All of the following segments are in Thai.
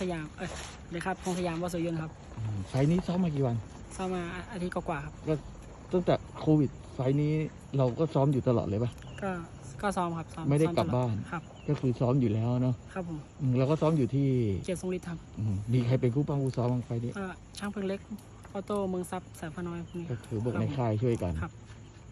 สยาม เอ้ยเลยครับพงสยามวสุยนต์ครับอืมไฟล์นี้ซ้อมมากี่วันซ้อมมาอาทิตย์กว่าๆครับก็ตั้งแต่โควิดไฟล์นี้เราก็ซ้อมอยู่ตลอดเลยปะ ก็ก็ซ้อมครับซ้อมไม่ได้ซ้อกลับตอบ้าน ครับ ก็คือซ้อมอยู่แล้วเนาะครับผมอืมเราก็ซ้อมอยู่ที่เกียรติทรงฤทธิ์ครับอืมมีใครเป็นคู่ป้องคู่ซ้อมบ้างไฟล์นี้ ก็ช่างเพิงเล็กออโต้เมืองซับแสนพน้อยพวกนี้ ก็คือพวกครับในค่ายช่วยกัน ครับ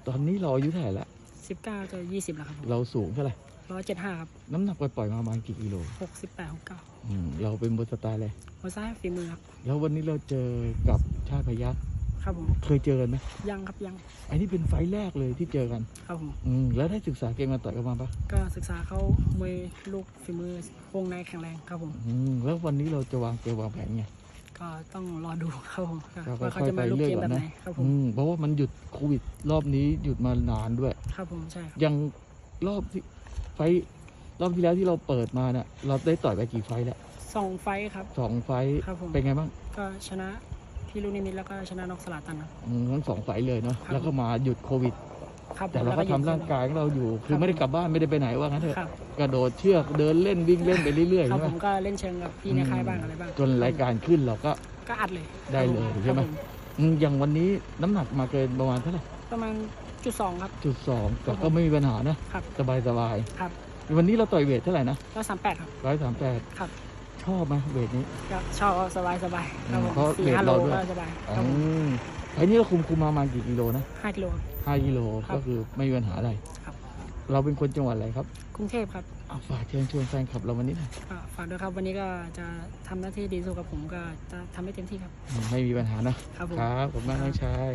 ตอนนี้เราอายุเท่าไหร่ละ สิบเก้าจะยี่สิบแล้วครับผมเราสูงเท่าไหร่ ร้อยเจ็ดห้าครับน้ำหนักปล่อยๆมาประมาณกี่กิโลหกสิบแปดหกเก้าอืมเราเป็นบนสไตล์เลยหัวซ้ายฝีมือครับแล้ววันนี้เราเจอกับชาติพยัคฆ์ครับผมเคยเจอกันไหมยังครับยังอันนี้เป็นไฟล์แรกเลยที่เจอกัน ครับผมอืมแล้วได้ศึกษาเกมมาต่อยกันมาปะก็ศึกษาเขามวยลูกฝีมือวงในแข็งแรงครับผม อืมแล้ววันนี้เราจะวางเกมวางแผนไง ก็ต้องรอดูครับผมก็ว่าเขาค่อยจะๆไปมาลูกเรื่อยเกมก่แบอนบนะไหนครับผมอืมเพราะว่ามันหยุดโควิด รอบนี้หยุดมานานด้วย ครับผมใช่ครับยังรอบที่ ไฟท์รอบที่แล้วที่เราเปิดมาเนี่ยเราได้ต่อยไปกี่ไฟท์แล้วสองไฟท์ครับ สองไฟท์ครับผม เป็นไงบ้างก็ชนะพี่ลูกนิมิตแล้วก็ชนะนอกสลาตันครับ อืมทั้งสองไฟท์เลยเนาะครับ แล้วก็มาหยุดโควิด ครับแต่เราก็ทำร่างกายของเราอยู่ คืครัอบไม่ได้กลับบ้านไม่ได้ไปไหนว่างั้นเถอะครับกระโดดเชือกเดินเล่นวิ่งเล่นไปเรื่อยคๆรับใช่ไหมผมก็เล่นเชิงกับพี่ในค่ายบ้างอะไรบ้างจนรายการขึ้นเราก็ ก็อัดเลยได้เลยครับใช่ไหม ครับผอืมอย่างวันนี้น้ำหนักมาเกินประมาณเท่าไหร่ประมาณ จุดสองครับ จุดสองแต่ครับผมก็ไม่มีปัญหานะครับ สบายสบายครับวันนี้เราต่อยเวทเท่าไหร่นะก็สามแปดครับร้อยสามแปดครับ ชอบไหมเวทนี้ก็ชอบสบายสบายครับผมเพราะสี่เวทห้าโลเราด้วยก็สบายครับอืผมมไอ้นี่เราคุมคุมมาประมาณกี่กิโลนะห้ากิโลครับห้ากิโลครับก็คือไม่มีปัญหาอะไรครับ เราเป็นคนจังหวัดอะไรครับกรุงเทพครับเอาฝากเชิญชวนแฟนคลับเราวันนี้หน่อยก็ฝากด้วยครับ วันนี้ก็จะทำหน้าที่ดีที่สุดกับผมก็จะทำให้เต็มที่ครับไม่มีปัญหานะครับผม ครับผมมากน้องชาย